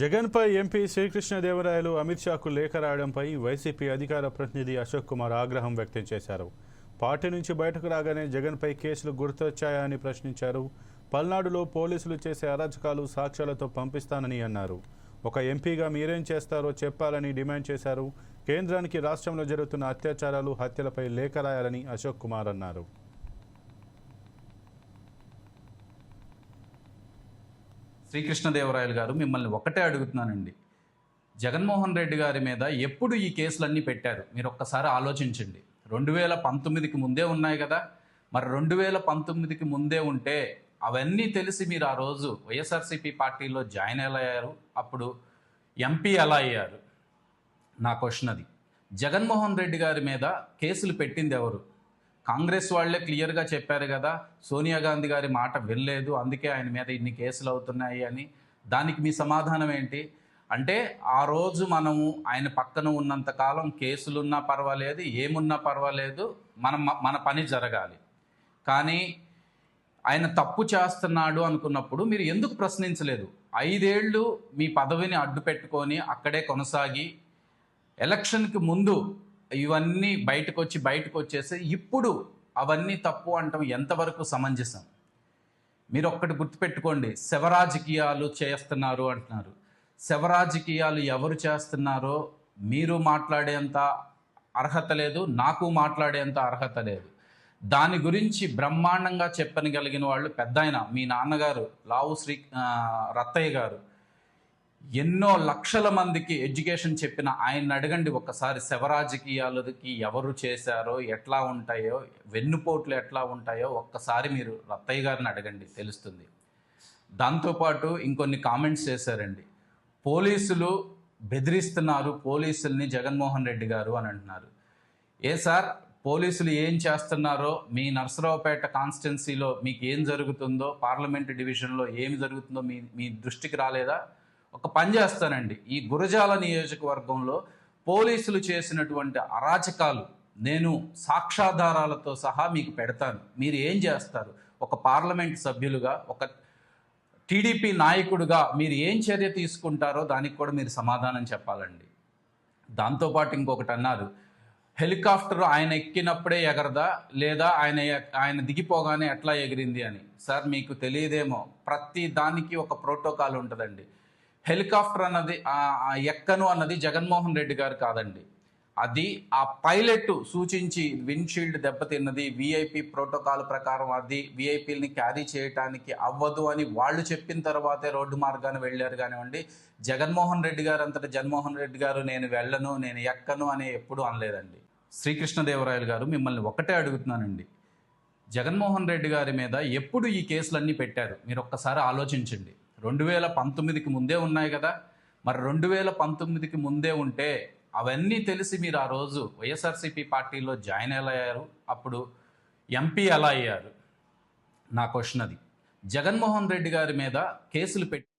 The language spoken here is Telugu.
జగన్పై ఎంపీ శ్రీకృష్ణదేవరాయలు అమిత్ షాకు లేఖ రాయడంపై వైసీపీ అధికార ప్రతినిధి అశోక్ కుమార్ ఆగ్రహం వ్యక్తం చేశారు. పార్టీ నుంచి బయటకు రాగానే జగన్పై కేసులు గుర్తొచ్చాయా అని ప్రశ్నించారు. పల్నాడులో పోలీసులు చేసే అరాచకాలు సాక్ష్యాలతో పంపిస్తానని అన్నారు. ఒక ఎంపీగా మీరేం చేస్తారో చెప్పాలని డిమాండ్ చేశారు. కేంద్రానికి రాష్ట్రంలో జరుగుతున్న అత్యాచారాలు హత్యలపై లేఖ రాయాలని అశోక్ కుమార్ అన్నారు. శ్రీకృష్ణదేవరాయలు గారు మిమ్మల్ని ఒకటే అడుగుతున్నానండి. జగన్మోహన్ రెడ్డి గారి మీద ఎప్పుడు ఈ కేసులన్నీ పెట్టారు? మీరు ఒక్కసారి ఆలోచించండి. రెండు వేల పంతొమ్మిదికి ముందే ఉన్నాయి కదా. మరి రెండు వేల పంతొమ్మిదికి ముందే ఉంటే అవన్నీ తెలిసి మీరు ఆ రోజు వైఎస్ఆర్సీపీ పార్టీలో జాయిన్ ఎలా అయ్యారు. అప్పుడు ఎంపీ ఎలా అయ్యారు? నా క్వశ్చన్ అది. జగన్మోహన్ రెడ్డి గారి మీద కేసులు పెట్టింది ఎవరు? కాంగ్రెస్ వాళ్ళే క్లియర్గా చెప్పారు కదా సోనియా గాంధీ గారి మాట వినలేదు అందుకే ఆయన మీద ఇన్ని కేసులు అవుతున్నాయి అని. దానికి మీ సమాధానం ఏంటి? అంటే ఆ రోజు మనము ఆయన పక్కన ఉన్నంతకాలం కేసులున్నా పర్వాలేదు ఏమున్నా పర్వాలేదు మనం మన పని జరగాలి. కానీ ఆయన తప్పు చేస్తున్నాడు అనుకున్నప్పుడు మీరు ఎందుకు ప్రశ్నించలేదు? ఐదేళ్ళు మీ పదవిని అడ్డు పెట్టుకొని అక్కడే కొనసాగి ఎలక్షన్కి ముందు ఇవన్నీ బయటకు వచ్చి బయటకు వచ్చేసి ఇప్పుడు అవన్నీ తప్పు అంటాం ఎంతవరకు సమంజసం? మీరు ఒక్కటి గుర్తుపెట్టుకోండి శవరాజకీయాలు చేస్తున్నారు అంటున్నారు. శవరాజకీయాలు ఎవరు చేస్తున్నారో మీరు మాట్లాడేంత అర్హత లేదు నాకు మాట్లాడేంత అర్హత లేదు. దాని గురించి బ్రహ్మాండంగా చెప్పనగలిగిన వాళ్ళు పెద్ద ఆయన మీ నాన్నగారు లావు శ్రీ రత్తయ్య గారు. ఎన్నో లక్షల మందికి ఎడ్యుకేషన్ చెప్పిన ఆయన అడగండి ఒక్కసారి. శవరాజకీయాలకి ఎవరు చేశారో ఎట్లా ఉంటాయో వెన్నుపోట్లు ఎట్లా ఉంటాయో ఒక్కసారి మీరు రత్తయ్య గారిని అడగండి తెలుస్తుంది. దాంతోపాటు ఇంకొన్ని కామెంట్స్ చేశారండి. పోలీసులు బెదిరిస్తున్నారు పోలీసుల్ని జగన్మోహన్ రెడ్డి గారు అని అంటున్నారు. ఏ సార్ పోలీసులు ఏం చేస్తున్నారో మీ నర్సరావుపేట కాన్స్టిట్యున్సీలో మీకు ఏం జరుగుతుందో పార్లమెంట్ డివిజన్లో ఏమి జరుగుతుందో మీ మీ దృష్టికి రాలేదా? ఒక పని చేస్తానండి. ఈ గురజాల నియోజకవర్గంలో పోలీసులు చేసినటువంటి అరాచకాలు నేను సాక్ష్యాధారాలతో సహా మీకు పెడతాను. మీరు ఏం చేస్తారు? ఒక పార్లమెంట్ సభ్యులుగా ఒక టీడీపీ నాయకుడుగా మీరు ఏం చర్య తీసుకుంటారో దానికి కూడా మీరు సమాధానం చెప్పాలండి. దాంతోపాటు ఇంకొకటి అన్నారు. హెలికాప్టర్ ఆయన ఎక్కినప్పుడే ఎగరదా? లేదా ఆయన ఆయన దిగిపోగానే ఎట్లా ఎగిరింది అని? సార్ మీకు తెలియదేమో. ప్రతి దానికి ఒక ప్రోటోకాల్ ఉంటుందండి. హెలికాప్టర్ అన్నది ఎక్కను అన్నది జగన్మోహన్ రెడ్డి గారు కాదండి. అది ఆ పైలట్ సూచించి విండ్షీల్డ్ దెబ్బతిన్నది విఐపి ప్రోటోకాల్ ప్రకారం అది విఐపీలని క్యారీ చేయటానికి అవ్వదు అని వాళ్ళు చెప్పిన తర్వాతే రోడ్డు మార్గాన్ని వెళ్ళారు కానివ్వండి. జగన్మోహన్ రెడ్డి గారు అంతటా జగన్మోహన్ రెడ్డి గారు నేను వెళ్ళను నేను ఎక్కను అని ఎప్పుడూ అనలేదండి. శ్రీకృష్ణదేవరాయలు గారు మిమ్మల్ని ఒకటే అడుగుతున్నానండి. జగన్మోహన్ రెడ్డి గారి మీద ఎప్పుడు ఈ కేసులన్నీ పెట్టారు? మీరు ఒక్కసారి ఆలోచించండి. రెండు వేల పంతొమ్మిదికి ముందే ఉన్నాయి కదా. మరి రెండు వేల పంతొమ్మిదికి ముందే ఉంటే అవన్నీ తెలిసి మీరు ఆ రోజు వైఎస్ఆర్సీపీ పార్టీలో జాయిన్ ఎలా అయ్యారు? అప్పుడు ఎంపీ ఎలా అయ్యారు? నా క్వశ్చన్ అది. జగన్మోహన్ రెడ్డి గారి మీద కేసులు పెట్టి